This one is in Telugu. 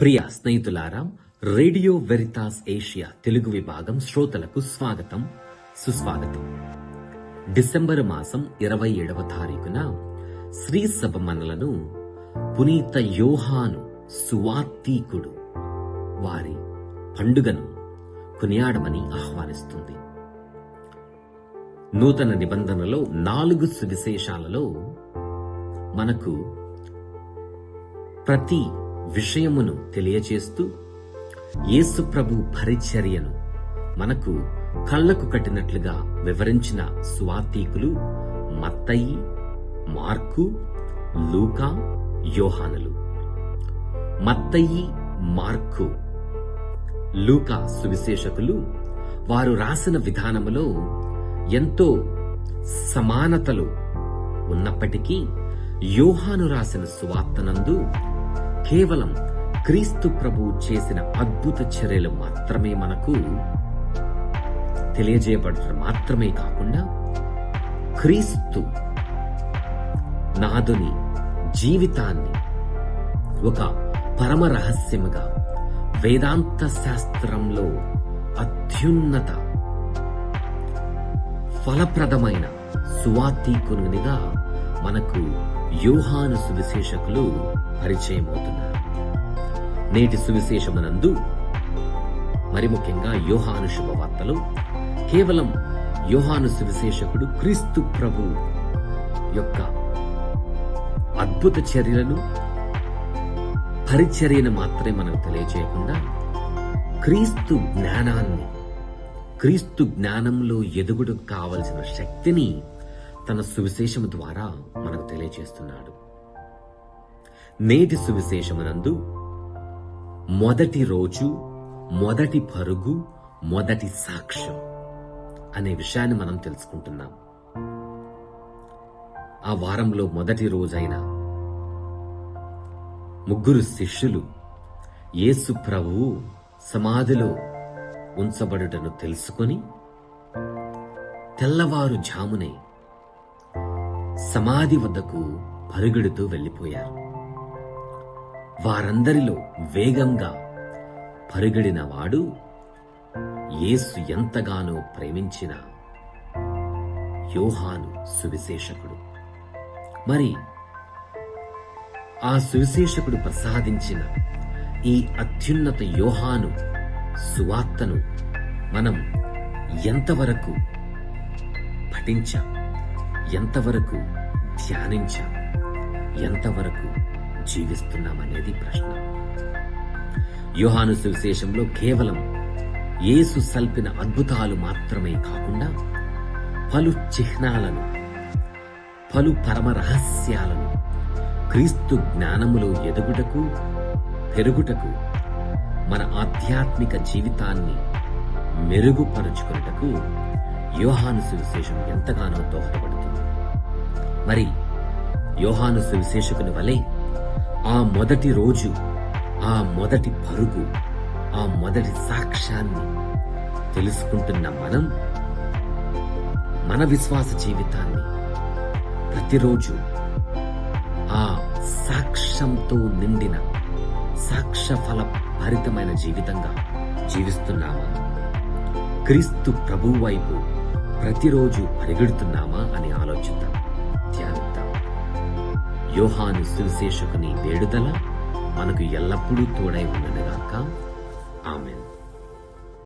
ప్రియ స్నేహితులారా రేడియో వెరితాస్ ఏషియా తెలుగు విభాగం శ్రోతలకు స్వాగతం సుస్వాగతం. డిసెంబర్ మాసం ఇరవై ఏడవ తారీఖున శ్రీ సభ మనలను పునీత యోహాను సువార్తీకుడు వారి పండుగను కొనియాడమని ఆహ్వానిస్తుంది. నూతన నిబంధనలో నాలుగు సువిశేషాలలో మనకు ప్రతి విషయమును తెలియచేస్తూ యేసు ప్రభు పరిచర్యను మనకు కళ్ళకు కట్టినట్లుగా వివరించిన స్వాతీకులు మత్తయి మార్కు లూకా యోహానులు. మత్తయి మార్కు లూకా సువిశేషకులు వారు రాసిన విధానములో ఎంతో సమానతలు ఉన్నప్పటికీ యోహాను రాసిన సువార్తనందు కేవలం క్రీస్తు ప్రభు చేసిన అద్భుత చర్యలు మాత్రమే మనకు తెలియజేయబడటం మాత్రమే కాకుండా క్రీస్తు నాదుని జీవితాన్ని ఒక పరమ రహస్యముగా వేదాంత శాస్త్రంలో అత్యున్నత ఫలప్రదమైన సువాతీకునిగా మనకు యోహాను సువిశేషకులు పరిచయమవుతున్నారు. నేటి సువిశేషమునందు మరి ముఖ్యంగా యోహాను శుభవార్తలు కేవలం యోహాను సువిశేషకుడు క్రీస్తు ప్రభు యొక్క అద్భుత చర్యలను పరిచర్యను మాత్రమే మనకు తెలియజేయకుండా క్రీస్తు జ్ఞానాన్ని క్రీస్తు జ్ఞానంలో ఎదుగుటకు కావలసిన శక్తిని తన సువిశేషము ద్వారా మనకు తెలియజేస్తున్నాడు. నేటి సువిశేషమునందు మొదటి రోజు మొదటి పరుగు మొదటి సాక్ష్యం అనే విషయాన్ని మనం తెలుసుకుంటున్నాం. ఆ వారంలో మొదటి రోజైన ముగ్గురు శిష్యులు యేసు ప్రభువు సమాధిలో ఉంచబడుటను తెలుసుకొని తెల్లవారు జామునే సమాధి వద్దకు పరుగెడుతూ వెళ్ళిపోయారు. వారందరిలో వేగంగా పరుగెడిన వాడు యేసు ఎంతగానో ప్రేమించిన యోహాను సువిశేషకుడు. మరి ఆ సువిశేషకుడు ప్రసాదించిన ఈ అత్యున్నత యోహాను సువార్తను మనం ఎంతవరకు పఠించాం? ఎంతవరకు ధ్యానించాం? ఎంతవరకు జీవిస్తున్నామనేది ప్రశ్న. యోహాను సువిశేషంలో కేవలం యేసు సల్పిన అద్భుతాలు మాత్రమే కాకుండా పలు చిహ్నాలను పలు పరమ రహస్యాలను క్రీస్తు జ్ఞానములో ఎదుగుటకు పెరుగుటకు మన ఆధ్యాత్మిక జీవితాన్ని మెరుగుపరుచుకున్నటకు యోహాను సువిశేషం ఎంతగానో దోహదపడుతుంది. మరి యోహాను సువిశేషకుని వలె ఆ మొదటి రోజు ఆ మొదటి పరుగు ఆ మొదటి సాక్ష్యాన్ని తెలుసుకుంటున్న మనం మన విశ్వాస జీవితాన్ని ప్రతిరోజు ఆ సాక్ష్యంతో నిండిన సాక్ష్యఫల భరితమైన జీవితంగా జీవిస్తున్నామా? క్రీస్తు ప్రభు వైపు ప్రతిరోజు పరిగెడుతున్నామా అని ఆలోచిద్దాం. యోహాను సువిశేషకుని వేడుదల మనకు ఎల్లప్పుడూ తోడై ఉండనుగాక. ఆమెను.